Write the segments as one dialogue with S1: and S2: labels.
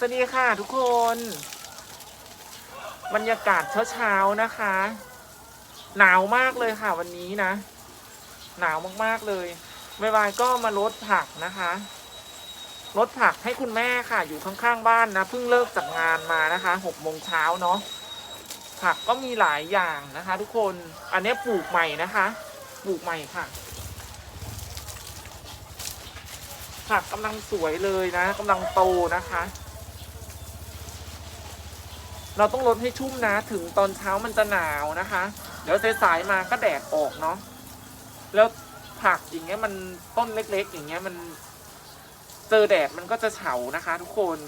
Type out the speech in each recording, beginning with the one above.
S1: สวัสดีค่ะทุกคน บรรยากาศเช้าๆนะคะ หนาวมากเลยค่ะวันนี้นะ หนาวมากๆเลยบายบายก็มาลดผักนะคะลดผักให้คุณแม่ค่ะ อยู่ข้างๆบ้านนะเพิ่งเลิกจากงานมานะคะหกโมงเช้าเนาะผักก็มีหลายอย่างนะคะ ทุกคนอันนี้ปลูกใหม่นะคะปลูกใหม่ค่ะ ผักกำลังสวยเลยนะกำลังโตนะคะ เราต้องลดให้ชุ่มนะ ถึงตอนเช้ามันจะหนาวนะคะ เดี๋ยวสายๆมาก็แดดออกเนาะ แล้วผักอย่างเงี้ยมันต้นเล็กๆ อย่างเงี้ยมัน เจอแดดมันก็จะเฉานะคะ ทุกคน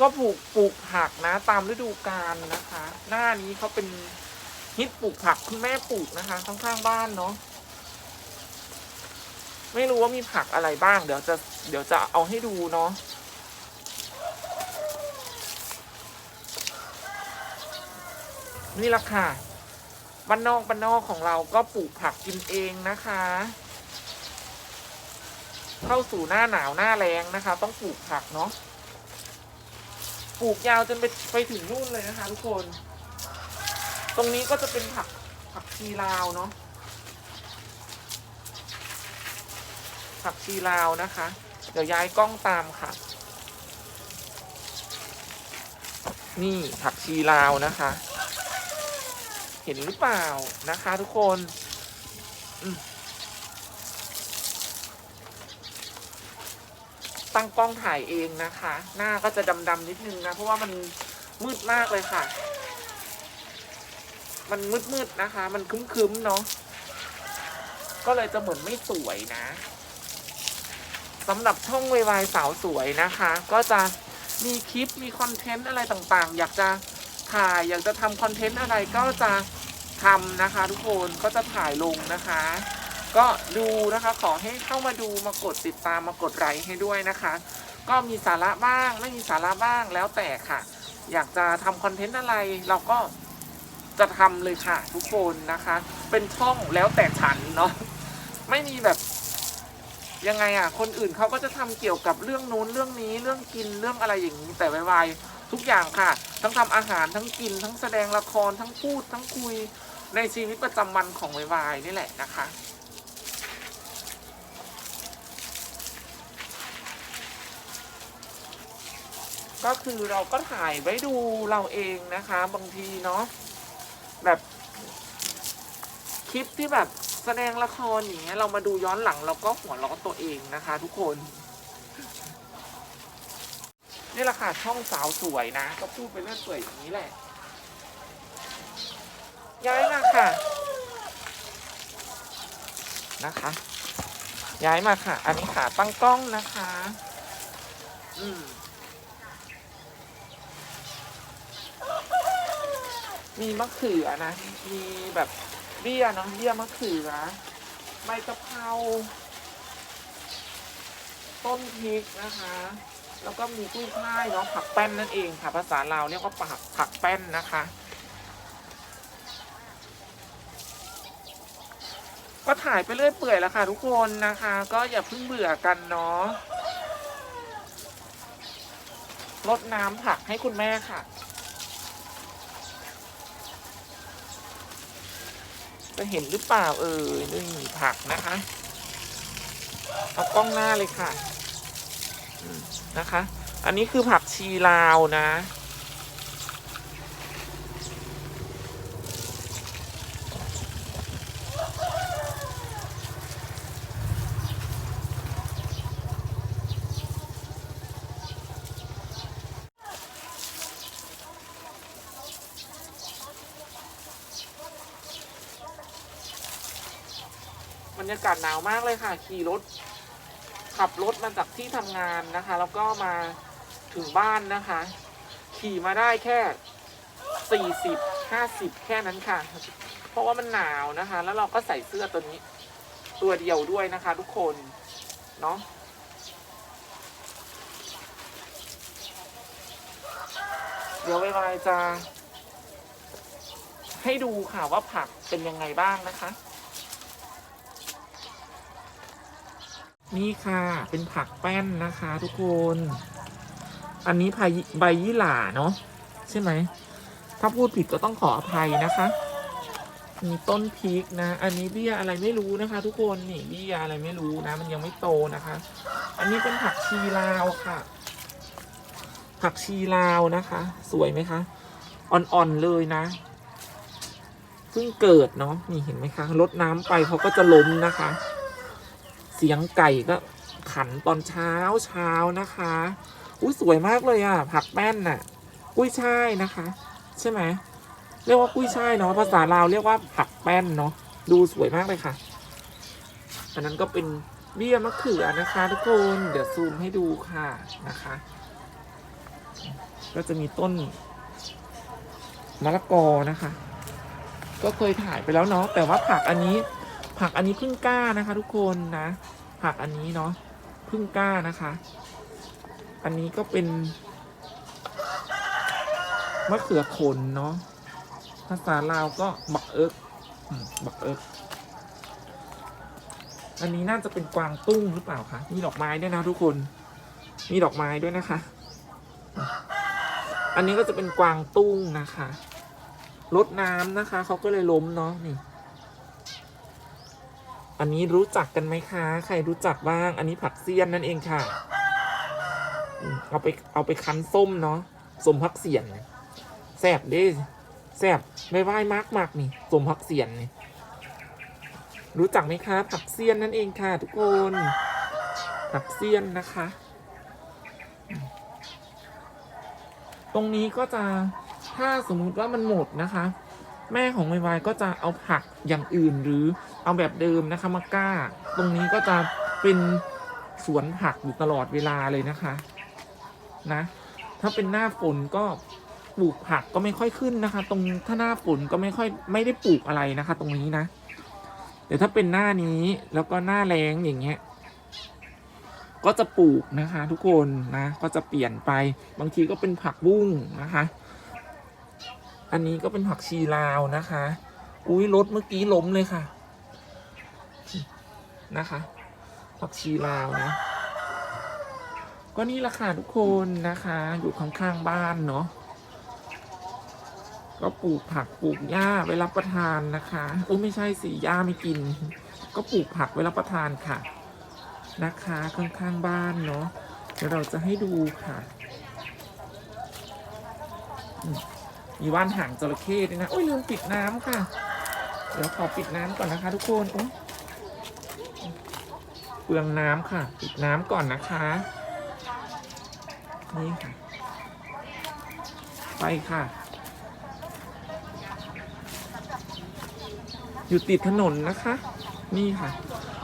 S1: ก็ปลูกปลูกผักนะ ตามฤดูกาลนะคะ หน้านี้เขาเป็นฮิตปลูกผักคุณแม่ปลูกนะคะข้างๆบ้านเนาะไม่รู้ว่ามีผักอะไรบ้าง เดี๋ยวจะเดี๋ยวจะเอาให้ดูเนาะ นี่ละค่ะบ้านนอกบ้านนอกของเราก็ปลูกผักกินเองนะคะ เข้าสู่หน้าหนาวหน้าแรงนะคะ ต้องปลูกผักเนาะปลูกยาวจนไปไปถึงนู่นเลยนะคะทุกคน ตรงนี้ก็จะเป็นผักผักชีลาวเนาะผักชีลาวนะคะ เดี๋ยวย้ายกล้องตามค่ะ นี่ผักชีลาวนะคะ เห็นหรือเปล่านะคะทุกคนตั้งกล้องถ่ายเองนะคะ หน้าก็จะดำๆนิดนึงนะ เพราะว่ามันมืดมากเลยค่ะ มันมืดๆนะคะ มันคึ้มๆเนาะก็เลยจะเหมือนไม่สวยนะสำหรับช่องวายสาวสวยนะคะ ก็จะมีคลิปมีคอนเทนต์อะไรต่างๆ อยากจะถ่ายอยากจะทำคอนเทนต์อะไรก็จะ ทำนะคะ ทุกคนก็จะถ่ายลงนะคะ ก็ดูนะคะขอให้เข้ามาดูมากดติดตามมากดไลค์ให้ด้วยนะคะ ก็มีสาระบ้างไม่มีสาระบ้างแล้วแต่ค่ะ อยากจะทำคอนเทนต์อะไรเราก็จะทำเลยค่ะทุกคนนะคะ เป็นช่องแล้วแต่ฉันเนาะไม่มีแบบยังไงอะ คนอื่นเขาก็จะทำเกี่ยวกับเรื่องนู้นเรื่องนี้เรื่องกินเรื่องอะไรอย่างนี้ แต่ไวๆทุกอย่างค่ะ ทั้งทำอาหารทั้งกิน ทั้งแสดงละครทั้งพูดทั้งคุย ในชีวิตประจำวันของวายนี่แหละนะคะ ก็คือเราก็ถ่ายไว้ดูเราเองนะคะ บางทีเนาะแบบคลิปที่แบบแสดงละครอย่างเงี้ยเรามาดูย้อนหลังเราก็หัวเราะตัวเองนะคะ ทุกคนนี่แหละค่ะช่องสาวสวยนะ ก็พูดไปเรื่อยเปื่อยอย่างนี้แหละ ย้ายมาค่ะ นะคะ ย้ายมาค่ะ อันนี้ค่ะตั้งกล้องนะคะ อืมมีมะเขือนะ มีแบบเบี้ยเนาะเบี้ยมะเขือใบกะเพราต้นพริกนะคะ แล้วก็มีกุ้ยช่ายเนาะผักแป้นนั่นเองค่ะ ภาษาลาวเรียกว่าผักผักแป้นนะคะ ก็ถ่ายไปเรื่อยเปื่อยแล้วค่ะ ทุกคนนะคะ ก็อย่าเพิ่งเบื่อกันเนาะรดน้ำผักให้คุณแม่ค่ะ จะเห็นหรือเปล่าเออนี่ผักนะคะ เอากล้องหน้าเลยค่ะนะคะ อันนี้คือผักชีลาวนะ รยากาศหนาวมากเลยค่ะ ขี่รถ ขับรถมาจากที่ทำงานนะคะ แล้วก็มาถึงบ้านนะคะ ขี่มาได้แค่สี่สิบห้าสิบแค่นั้นค่ะ เพราะว่ามันหนาวนะคะ แล้วเราก็ใส่เสื้อตัวนี้ ตัวเดียวด้วยนะคะ ทุกคน เนาะเดี๋ยวเวลาจะให้ดูค่ะว่าผักเป็นยังไงบ้างนะคะ นี่ค่ะ เป็นผักแป้นนะคะทุกคน อันนี้ใบใบยี่หร่าเนาะใช่ไหม ถ้าพูดผิดก็ต้องขออภัยนะคะ มีต้นพริกนะ อันนี้เบี้ยอะไรไม่รู้นะคะ ทุกคนนี่เบี้ยอะไรไม่รู้นะ มันยังไม่โตนะคะ อันนี้เป็นผักชีลาวค่ะ ผักชีลาวนะคะ สวยไหมคะอ่อนๆเลยนะเพิ่งเกิดเนาะนี่เห็นไหมคะรดน้ำไปเขาก็จะล้มนะคะ เสียงไก่ก็ขันตอนเช้าเช้านะคะ อุ้ยสวยมากเลยอะ ผักแป้นน่ะ กุ้ยช่ายนะคะ ใช่ไหมเรียกว่ากุ้ยช่ายเนาะภาษาลาวเรียกว่าผักแป้นเนาะดูสวยมากเลยค่ะ อันนั้นก็เป็นเบี้ยมะเขือนะคะทุกคนเดี๋ยวซูมให้ดูค่ะนะคะ ก็จะมีต้นมะละกอนะคะ ก็เคยถ่ายไปแล้วเนาะแต่ว่าผักอันนี้ ผักอันนี้พิ่งกล้านะคะ ทุกคนนะ ผักอันนี้เนาะพิ่งกล้านะคะ อันนี้ก็เป็นมะเขือขนเนาะภาษาลาวก็บักเอิกบักเอิกอันนี้น่าจะเป็นกวางตุ้งหรือเปล่าคะมีดอกไม้ด้วยนะทุกคน มีดอกไม้ด้วยนะคะ อันนี้ก็จะเป็นกวางตุ้งนะคะรดน้ำนะคะเขาก็เลยล้มเนาะนี่ อันนี้รู้จักกันไหมคะ ใครรู้จักบ้าง อันนี้ผักเสี้ยนนั่นเองค่ะ เอาไปเอาไปคั้นส้มเนาะสมพักเสียนแซบเด้แซบไม่ไหวมากมากๆนี่สมพักเสียนนี่รู้จักไหมคะ ผักเสี้ยนนั่นเองค่ะ ทุกคน ผักเสี้ยนนะคะ ตรงนี้ก็จะถ้าสมมุติว่ามันหมดนะคะ แม่ของไวๆก็จะเอาผักอย่างอื่นหรือ เอาแบบเดิมนะคะมาก้า ตรงนี้ก็จะเป็นสวนผักอยู่ตลอดเวลาเลยนะคะ นะ ถ้าเป็นหน้าฝนก็ปลูกผักก็ไม่ค่อยขึ้นนะคะ ตรงถ้าหน้าฝนก็ไม่ค่อยไม่ได้ปลูกอะไรนะคะ ตรงนี้นะแต่ถ้าเป็นหน้านี้แล้วก็หน้าแรงอย่างเงี้ย ก็จะปลูกนะคะ ทุกคนนะ ก็จะเปลี่ยนไป บางทีก็เป็นผักบุ้งนะคะ อันนี้ก็เป็นผักชีลาวนะคะ อุ้ยรถเมื่อกี้ล้มเลยค่ะ นะคะผักชีลาวนะ ก็นี่แหละค่ะทุกคนนะคะ อยู่ข้างๆบ้านเนาะก็ปลูกผักปลูกหญ้าไว้รับประทานนะคะโอ้ไม่ใช่สิหญ้าไม่กิน ก็ปลูกผักไว้รับประทานค่ะ นะคะข้างๆบ้านเนาะเดี๋ยวเราจะให้ดูค่ะมีว่านหางจระเข้ด้วยนะ โอ้ยลืมปิดน้ำค่ะ เดี๋ยวขอปิดน้ำก่อนนะคะทุกคนโอ้ เปลืองน้ำค่ะ ปิดน้ำก่อนนะคะ นี่ค่ะ ไปค่ะ อยู่ติดถนนนะคะ นี่ค่ะ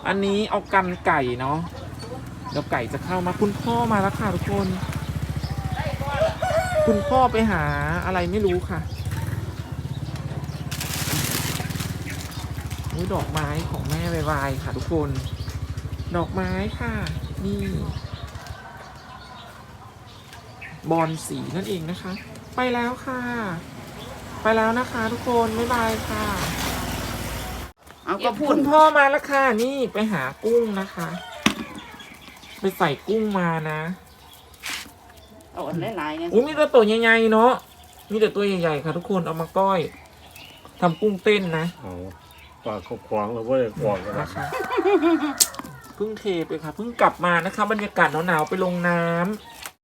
S1: อันนี้เอากันไก่เนาะเดี๋ยวไก่จะเข้ามาคุณพ่อมาแล้วค่ะทุกคน คุณพ่อไปหาอะไรไม่รู้ค่ะนี่ดอกไม้ของแม่ไวๆค่ะทุกคน ดอกไม้ค่ะ นี่ บอลสีนั่นเองนะคะ ไปแล้วค่ะ ไปแล้วนะคะ ทุกคนบ๊ายบายค่ะ
S2: เอาก็พูด
S1: คุณพ่อมาแล้วค่ะ นี่ไปหากุ้งนะคะ ไปใส่กุ้งมานะ
S2: เอาอันหลายๆเนี่ย
S1: อุ้ยมีแต่ตัวใหญ่ๆเนาะมีแต่ตัวใหญ่ๆค่ะ ทุกคนเอามาก้อยทำกุ้งเต้นนะ
S3: เอาปากเขาขวางแล้วเว้ยขวางกันนะ
S1: นะคะ เพิ่งเทไปค่ะเพิ่งกลับมานะคะ บรรยากาศหนาวๆไปลงน้